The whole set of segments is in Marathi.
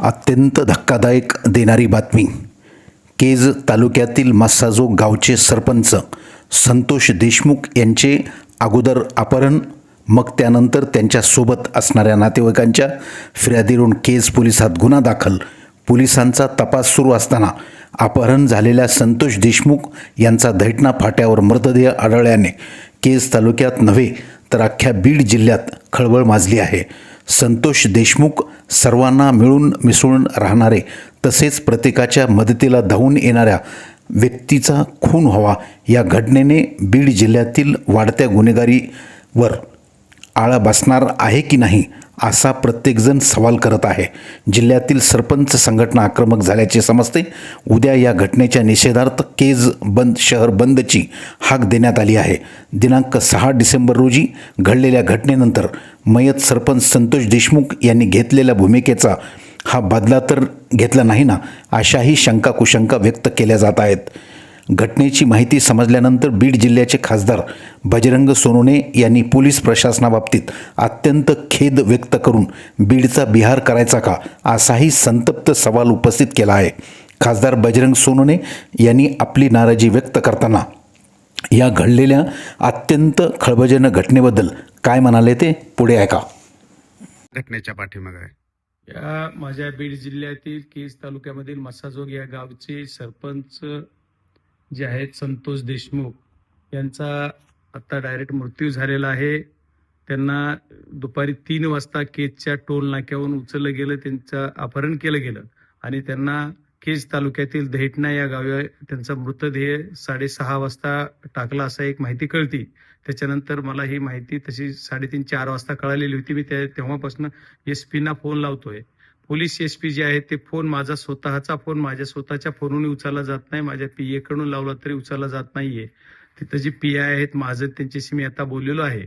अत्यंत धक्कादायक देणारी बातमी. केज तालुक्यातील मासाजो गावचे सरपंच संतोष देशमुख यांचे अगोदर अपहरण मग त्यानंतर त्यांच्यासोबत असणाऱ्या नातेवाईकांच्या फिर्यादीवरून केज पोलिसात गुन्हा दाखल. पोलिसांचा तपास सुरू असताना अपहरण झालेल्या संतोष देशमुख यांचा दैठणा फाट्यावर मृतदेह आढळल्याने केज तालुक्यात नव्हे तर अख्ख्या बीड जिल्ह्यात खळबळ माजली आहे. संतोष देशमुख सर्वांना मिळून मिसळून राहणारे तसेच प्रत्येकाच्या मदतीला धावून येणाऱ्या व्यक्तीचा खून व्हावा या घटनेने बीड जिल्ह्यातील वाढत्या गुन्हेगारीवर आळा बसणार आहे की नाही? असा प्रत्येकजण सवाल करत आहे. जिल्ह्यातील सरपंच संघटना आक्रमक झाल्याचे समजते. उद्या या घटनेच्या निषेधार्थ केज बंद शहर बंदची हाक देण्यात आली आहे. दिनांक सहा डिसेंबर रोजी घडलेल्या घटनेनंतर मयत सरपंच संतोष देशमुख यांनी घेतलेल्या भूमिकेचा हा बदला तर घेतला नाही ना अशाही शंका कुशंका व्यक्त केल्या जात आहेत. घटनेची माहिती समजल्यानंतर बीड जिल्ह्याचे खासदार बजरंग सोनवणे यांनी पोलीस प्रशासनाबाबतीत अत्यंत खेद व्यक्त करून बीडचा बिहार करायचा का असाही संतप्त सवाल उपस्थित केला आहे. खासदार बजरंग सोनवणे यांनी आपली नाराजी व्यक्त करताना या घडलेल्या अत्यंत खळबळजनक घटनेबद्दल काय म्हणाले ते पुढे ऐका. घटनेच्या पाठीमागे आहे. या माझ्या बीड जिल्ह्यातील केज तालुक्यामधील मसाजोग या गावचे सरपंच जे आहेत संतोष देशमुख यांचा आता डायरेक्ट मृत्यू झालेला आहे. त्यांना दुपारी तीन वाजता केजच्या टोल नाक्यावरून उचललं गेलं त्यांचं अपहरण केलं गेलं आणि त्यांना केज तालुक्यातील दहेटणा या गावी त्यांचा मृतदेह साडेसहा वाजता टाकला असा एक माहिती कळती. त्याच्यानंतर मला ही माहिती तशी साडेतीन चार वाजता कळालेली होती. मी त्या तेव्हापासून एस पीना फोन लावतोय. पोलीस एस पी जे आहेत ते फोन माझा स्वतःचा फोन माझ्या स्वतःच्या फोनहून उचलला जात नाही. माझ्या पीए कडून लावला तरी उचलला जात नाहीये. तिथं जे पी आय आहेत माझं त्यांच्याशी मी आता बोललेलो आहे.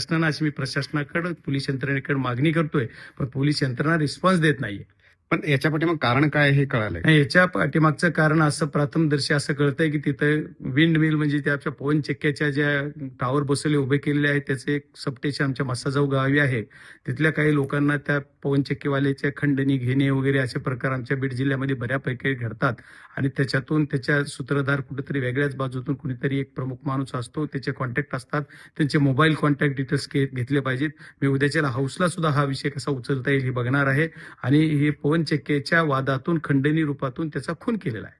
प्रशासनानं अशी मी प्रशासनाकडं पोलीस यंत्रणेकडे मागणी करतोय पण पोलीस यंत्रणा रिस्पॉन्स देत नाहीये. पण याच्या पाठीमाग कारण काय हे कळालंय. याच्या पाठीमागचं कारण असं प्रथमदर्शी असं कळतंय की तिथं विंड मिल म्हणजे त्या पवन चक्क्याच्या ज्या टावर बसवले उभे केलेले आहेत त्याचे एक सबस्टेशन आमच्या मस्साजाऊ गावी आहे. तिथल्या काही लोकांना त्या पवन चक्कीवाल्याच्या खंडणी घेणे वगैरे असे प्रकार आमच्या बीड जिल्ह्यामध्ये बऱ्यापैकी घडतात. आणि त्याच्यातून त्याच्या सूत्रधार कुठेतरी वेगळ्याच बाजूतून कुणीतरी एक प्रमुख माणूस असतो त्याचे कॉन्टॅक्ट असतात त्यांचे मोबाईल कॉन्टॅक्ट डिटेल्स घेतले पाहिजेत. मी उद्याच्या हाऊसला सुद्धा हा विषय कसा उचलता येईल हे बघणार आहे. आणि हे पवन चक्केच्या वादातून खंडणी रूपातून त्याचा खून केलेला आहे.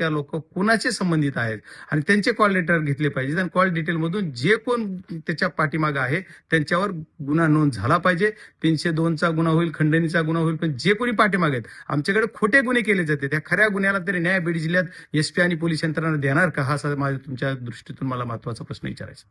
त्या लोक कुणाचे संबंधित आहेत? आणि त्यांचे कॉल लेटर घेतले पाहिजेत. आणि कॉल डिटेल मधून जे कोण त्याच्या पाठीमागे आहे त्यांच्यावर गुन्हा नोंद झाला पाहिजे. तीनशे दोनचा गुन्हा होईल खंडणीचा गुन्हा होईल पण जे कोणी पाठीमागे आहेत आमच्याकडे खोटे गुन्हे केले जाते. त्या खऱ्या गुन्ह्याला तरी न्याय बीड जिल्ह्यात एसपी आणि पोलीस यंत्रणा देणार का? हा माझ्या तुमच्या दृष्टीतून मला महत्त्वाचा प्रश्न विचारायचा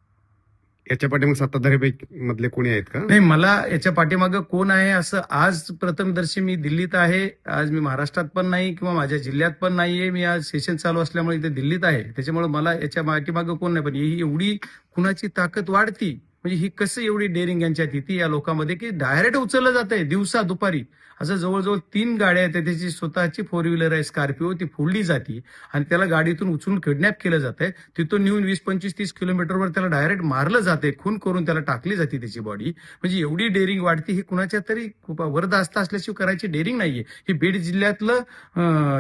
याच्या पाठीमागे सत्ताधारी पैकी मधले कोणी आहेत का? नाही मला याच्या पाठीमागं कोण आहे असं आज प्रथमदर्शी मी दिल्लीत आहे. आज मी महाराष्ट्रात पण नाही किंवा माझ्या जिल्ह्यात पण नाहीये. मी आज सेशन चालू असल्यामुळे इथे दिल्लीत आहे. त्याच्यामुळे मला याच्या पाठीमागं कोण नाही. पण ही एवढी कुणाची ताकद वाढती म्हणजे ही कसं एवढी डेअरिंग यांच्यात येते या लोकांमध्ये की डायरेक्ट उचललं जात आहे दिवसा दुपारी. असं जवळजवळ तीन गाड्या आहेत त्याची स्वतःची फोर व्हीलर आहे स्कॉर्पिओ ती फोडली जाते आणि त्याला गाडीतून उचलून किडनॅप केलं जात आहे तिथून नेऊन वीस पंचवीस तीस किलोमीटरवर त्याला डायरेक्ट मारलं जाते खून करून त्याला टाकली जाते त्याची बॉडी म्हणजे एवढी डेअरिंग वाढती ही कुणाच्या तरी खूप वरदास्त असल्याशिवाय करायची डेअरिंग नाहीये. ही बीड जिल्ह्यातलं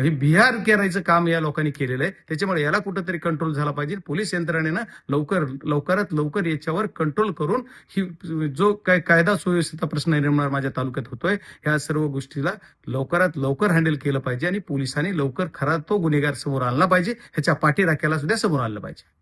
हे बिहार करायचं काम या लोकांनी केलेलं आहे. त्याच्यामुळे याला कुठंतरी कंट्रोल झाला पाहिजे. पोलीस यंत्रणेनं लवकर लवकरात लवकर याच्यावर कंट्रोल सॉल्व्ह करून ही जो काय कायदा सुव्यवस्थेचा प्रश्न निर्माण माझ्या तालुक्यात होतोय ह्या सर्व गोष्टीला लवकरात लवकर हँडल केलं पाहिजे आणि पोलिसांनी लवकर खरा तो गुन्हेगार समोर आणला पाहिजे ह्याच्या पाठीराख्याला सुद्धा समोर आणलं पाहिजे.